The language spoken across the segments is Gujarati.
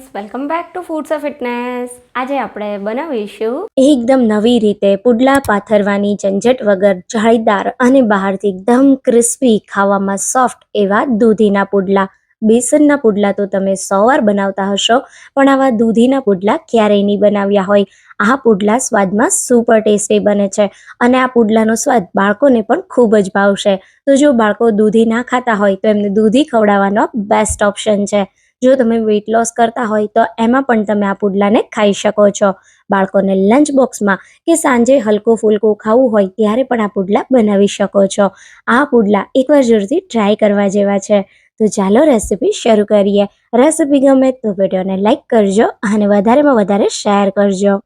Friends welcome back to foods of fitness આજે આપણે બનાવીશું એકદમ નવી રીતે પુડલા પાથરવાની ઝંઝટ વગર જાળીદાર અને બહારથી એકદમ ક્રિસ્પી ખાવામાં સોફ્ટ એવા દૂધીના પુડલા. બેસનના પુડલા તો તમે સો વાર બનાવતા હશો, પણ આવા દૂધીના પુડલા ક્યારેય નહીં બનાવ્યા હોય. આ પુડલા સ્વાદમાં સુપર ટેસ્ટી બને છે અને આ પુડલાનો સ્વાદ બાળકોને પણ ખૂબ જ ભાવશે. તો જો બાળકો દૂધી ના ખાતા હોય તો એમને દૂધી ખવડાવવાનો બેસ્ટ ઓપ્શન છે. જો તમે વેઇટ લોસ કરતા હોય તો એમાં પણ તમે આ પુડલાને ખાઈ શકો છો. બાળકોને લંચ બોક્સમાં કે સાંજે હલકું ફૂલકું ખાવું હોય ત્યારે પણ આ પુડલા બનાવી શકો છો. આ પુડલા એકવાર જરૂરથી ટ્રાય કરવા જેવા છે. તો ચાલો રેસીપી શરૂ કરીએ. રેસીપી ગમે તો વિડીયોને લાઇક કરજો અને વધારેમાં વધારે શેર કરજો.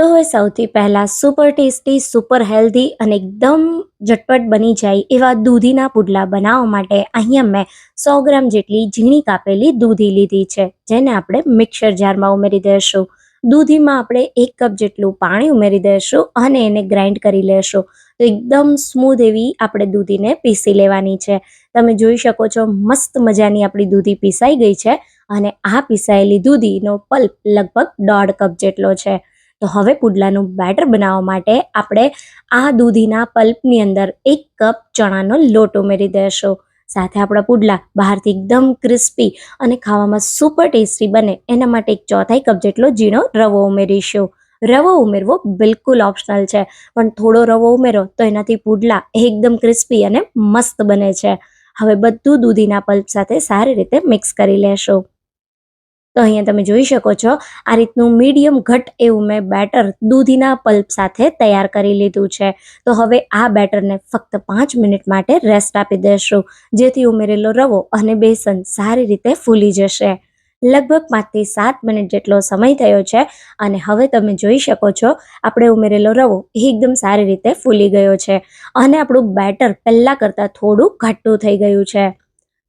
તો હવે સૌથી પહેલાં સુપર ટેસ્ટી સુપર હેલ્ધી અને એકદમ ઝટપટ બની જાય એવા દૂધીના પુડલા બનાવવા માટે અહીંયા મેં સો ગ્રામ જેટલી ઝીણી કાપેલી દૂધી લીધી છે, જેને આપણે મિક્સર જારમાં ઉમેરી દઈશું દૂધીમાં આપણે એક કપ જેટલું પાણી ઉમેરી દઈશું અને એને ગ્રાઇન્ડ કરી લેશું. તો એકદમ સ્મૂધ એવી આપણે દૂધીને પીસી લેવાની છે. તમે જોઈ શકો છો મસ્ત મજાની આપણી દૂધી પીસાઈ ગઈ છે અને આ પીસાયેલી દૂધીનો પલ્પ લગભગ દોઢ કપ જેટલો છે. તો હવે પુડલાનું બેટર બનાવવા માટે આપણે આ દૂધીના પલ્પની અંદર એક કપ ચણાનો લોટ ઉમેરી દેશો. સાથે આપણા પુડલા બહારથી એકદમ ક્રિસ્પી અને ખાવામાં સુપર ટેસ્ટી બને. એના માટે એક ચોથાઈ કપ જેટલો ઝીણો રવો ઉમેરીશું. રવો ઉમેરવો બિલકુલ ઓપ્શનલ છે, પણ થોડો રવો ઉમેરો તો એનાથી પુડલા એકદમ ક્રિસ્પી અને મસ્ત બને છે. હવે બધું દૂધીના પલ્પ સાથે સારી રીતે મિક્સ કરી લેશું. તો અહીંયા તમે જોઈ શકો છો, આ રીતનું મીડિયમ ઘટ એવું મેં બેટર દૂધીના પલ્પ સાથે તૈયાર કરી લીધું છે. તો હવે આ બેટરને ફક્ત પાંચ મિનિટ માટે રેસ્ટ આપી દેશું, જેથી ઉમેરેલો રવો અને બેસન સારી રીતે ફૂલી જશે. લગભગ પાંચથી સાત મિનિટ જેટલો સમય થયો છે અને હવે તમે જોઈ શકો છો, આપણે ઉમેરેલો રવો એકદમ સારી રીતે ફૂલી ગયો છે અને આપણું બેટર પહેલાં કરતાં થોડું ઘાટું થઈ ગયું છે.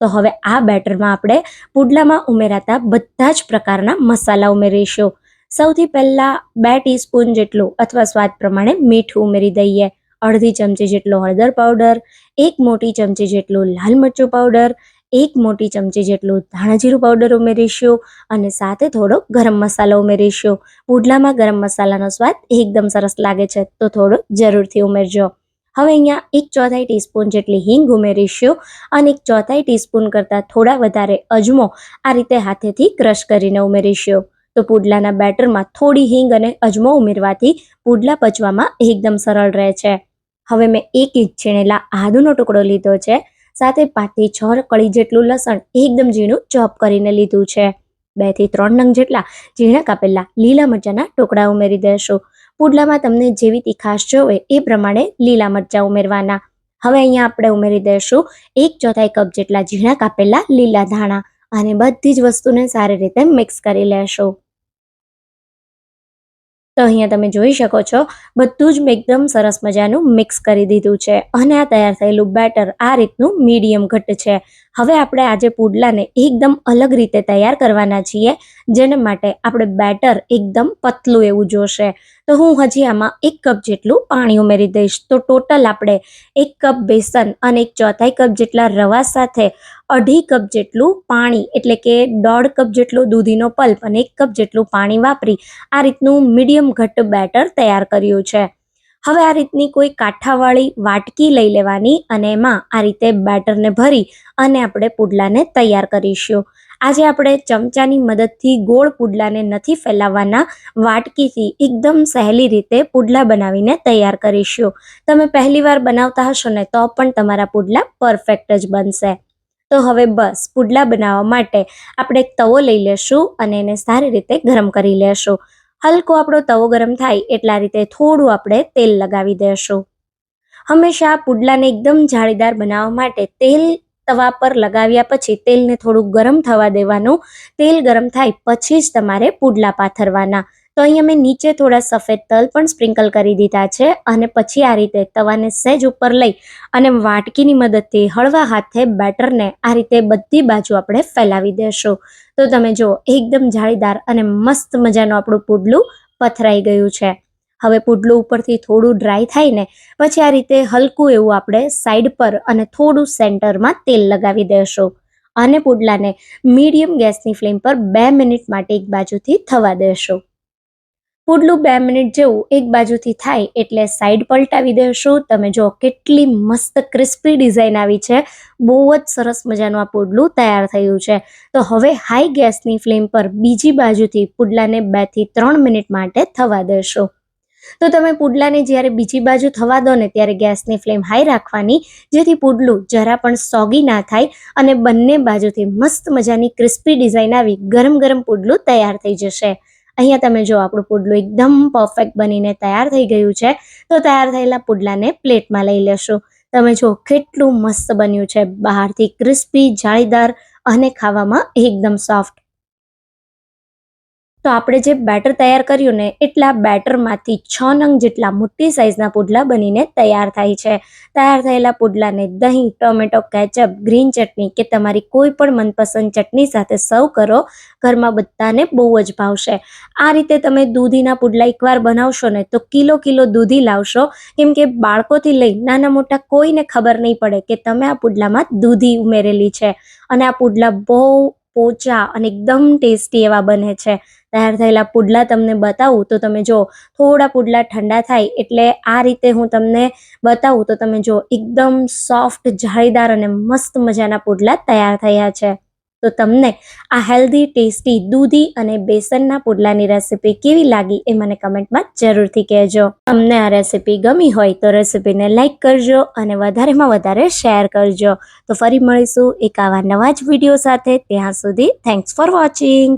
તો હવે આ બેટરમાં આપણે પુડલામાં ઉમેરાતા બધા જ પ્રકારના મસાલા ઉમેરીશું. સૌથી પહેલાં બે ટીસ્પૂન જેટલું અથવા સ્વાદ પ્રમાણે મીઠું ઉમેરી દઈએ. અડધી ચમચી જેટલો હળદર પાવડર, એક મોટી ચમચી જેટલું લાલ મરચું પાવડર, એક મોટી ચમચી જેટલું ધાણાજીરું પાવડર ઉમેરીશું અને સાથે થોડો ગરમ મસાલો ઉમેરીશું. પુડલામાં ગરમ મસાલાનો સ્વાદ એકદમ સરસ લાગે છે, તો થોડો જરૂરથી ઉમેરજો. હવે અહીંયા એક ચોથાઈ ટીસ્પૂન જેટલી હિંગ ઉમેરીશું અને એક ચોથાઈ ટીસ્પૂન કરતાં થોડા વધારે અજમો આ રીતે હાથેથી ક્રશ કરીને ઉમેરીશું. તો પુડલાના બેટરમાં થોડી હિંગ અને અજમો ઉમેરવાથી પુડલા પચવામાં એકદમ સરળ રહે છે. હવે મેં એક ઇંચ છીણેલા આદુનો ટુકડો લીધો છે, સાથે પાંચથી છ કળી જેટલું લસણ એકદમ ઝીણું ચોપ કરીને લીધું છે. બેથી ત્રણ નંગ જેટલા ઝીણા કાપેલા લીલા મરચાંના ટુકડા ઉમેરી દેશું. પુડલામાં તમને જેવી તીખાશ જોવે એ પ્રમાણે લીલા મરચાં ઉમેરવાના. હવે અહીંયા આપણે ઉમેરી દઈશું એક ચોથાઈ કપ જેટલા ઝીણા કાપેલા લીલા ધાણા અને બધી જ વસ્તુને સારી રીતે મિક્સ કરી લેશું. તો અહીંયા તમે જોઈ શકો છો, બધું જ મેં એકદમ સરસ મજાનું મિક્સ કરી દીધું છે અને આ તૈયાર થયેલું બેટર આ રીતનું મીડિયમ ઘટ છે. હવે આપણે આજે પુડલાને એકદમ અલગ રીતે તૈયાર કરવાના છીએ, જેને માટે આપણે બેટર એકદમ પતલું એવું જોશે. તો હું હજી આમાં એક કપ જેટલું પાણી ઉમેરી દઈશ. તો ટોટલ આપણે એક કપ બેસન અને એક ચોથાઈ કપ જેટલા રવા સાથે અઢી કપ જેટલું પાણી, એટલે કે દોઢ કપ જેટલો દૂધીનો પલ્પ અને એક કપ જેટલું પાણી વાપરી આ રીતનું મીડિયમ ઘટ્ટ બેટર તૈયાર કર્યું છે. હવે આ રીતની કોઈ કાંઠાવાળી વાટકી લઈ લેવાની અને એમાં આ રીતે બેટરને ભરી અને આપણે પુડલાને તૈયાર કરીશું. આજે આપણે ચમચાની મદદથી ગોળ પુડલાને નથી ફેલાવવાના, વાટકીથી એકદમ સહેલી રીતે પુડલા બનાવીને તૈયાર કરીશું. તમે પહેલીવાર બનાવતા હશો ને તો પણ તમારા પુડલા પરફેક્ટ જ બનશે. તો હવે બસ, પુડલા બનાવવા માટે આપણે એક તવો લઈ લેશું અને એને સારી રીતે ગરમ કરી લેશું. હલકો આપણો તવો ગરમ થાય એટલા રીતે થોડું આપણે તેલ લગાવી દેશું. હંમેશા પુડલાને એકદમ જાળીદાર બનાવવા માટે તેલ તવા પર લગાવ્યા પછી તેલને થોડું ગરમ થવા દેવાનું. તેલ ગરમ થાય પછી જ તમારે પુડલા પાથરવાના. તો અહીં અમે નીચે થોડા સફેદ તલ પણ સ્પ્રિંકલ કરી દીધા છે અને પછી આ રીતે તવાને સહેજ ઉપર લઈ અને વાટકીની મદદથી હળવા હાથે બેટરને આ રીતે બધી બાજુ આપણે ફેલાવી દેશું. તો તમે જુઓ એકદમ જાળીદાર અને મસ્ત મજાનું આપણું પુડલું પથરાઈ ગયું છે. હવે પુડલું ઉપરથી થોડું ડ્રાય થાય ને, પછી આ રીતે હલકું એવું આપણે સાઈડ પર અને થોડું સેન્ટરમાં તેલ લગાવી દેશું અને પુડલાને મીડિયમ ગેસની ફ્લેમ પર બે મિનિટ માટે એક બાજુથી થવા દેશો. પુડલું બે મિનિટ જેવું એક બાજુથી થાય એટલે સાઈડ પલટાવી દેશો. તમે જો કેટલી મસ્ત ક્રિસ્પી ડિઝાઇન આવી છે. બહુ જ સરસ મજાનું આ પુડલું તૈયાર થયું છે. તો હવે હાઈ ગેસની ફ્લેમ પર બીજી બાજુથી પુડલાને બેથી ત્રણ મિનિટ માટે થવા દેશો. તો તમે પુડલાને જ્યારે બીજી બાજુ થવા દો ને ત્યારે ગેસની ફ્લેમ હાઈ રાખવાની, જેથી પુડલું જરા પણ સોગી ના થાય અને બંને બાજુથી મસ્ત મજાની ક્રિસ્પી ડિઝાઇન આવી ગરમ ગરમ પુડલું તૈયાર થઈ જશે. અહીંયા તમે જો આપણું પુડલું એકદમ પરફેક્ટ બનીને તૈયાર થઈ ગયું છે, તો તૈયાર થયેલા પુડલાને પ્લેટમાં લઈ લેશો. તમે જો કેટલું મસ્ત બન્યું છે, બહારથી ક્રિસ્પી જાળીદાર અને ખાવામાં એકદમ સોફ્ટ તો આપણે જે બેટર તૈયાર કર્યું ને એટલા બેટરમાંથી છ નંગ જેટલા મોટી સાઇઝના પુડલા બનીને તૈયાર થાય છે. તૈયાર થયેલા પુડલાને દહીં, ટોમેટો, કેચઅપ, ગ્રીન ચટણી કે તમારી કોઈ પણ મનપસંદ ચટણી સાથે સર્વ કરો, ઘરમાં બધાને બહુ જ ભાવશે. આ રીતે તમે દૂધીના પુડલા એકવાર બનાવશો ને તો કિલો કિલો દૂધી લાવશો. કેમ કે બાળકોથી લઈ નાના મોટા કોઈને ખબર નહીં પડે કે તમે આ પુડલામાં દૂધી ઉમેરેલી છે. અને આ પુડલા બહુ પોચા અને એકદમ ટેસ્ટી એવા બને છે. તૈયાર થયેલા પુડલા તમને બતાવું, તો તમે જો થોડા પુડલા ઠંડા થાય એટલે આ રીતે હું તમને બતાવું, તો તમે જો એકદમ સોફ્ટ જાળીદાર અને મસ્ત મજાના પુડલા તૈયાર થયા છે. તો તમને આ હેલ્ધી ટેસ્ટી દૂધી અને બેસનના પુડલાની રેસીપી કેવી લાગી એ મને કમેન્ટમાં જરૂરથી કહેજો. તમને આ રેસીપી ગમી હોય તો રેસીપીને લાઇક કરજો અને વધારેમાં વધારે શેર કરજો. તો ફરી મળીશું એક આવા નવા જ વીડિયો સાથે. ત્યાં સુધી થેન્ક્સ ફોર વોચિંગ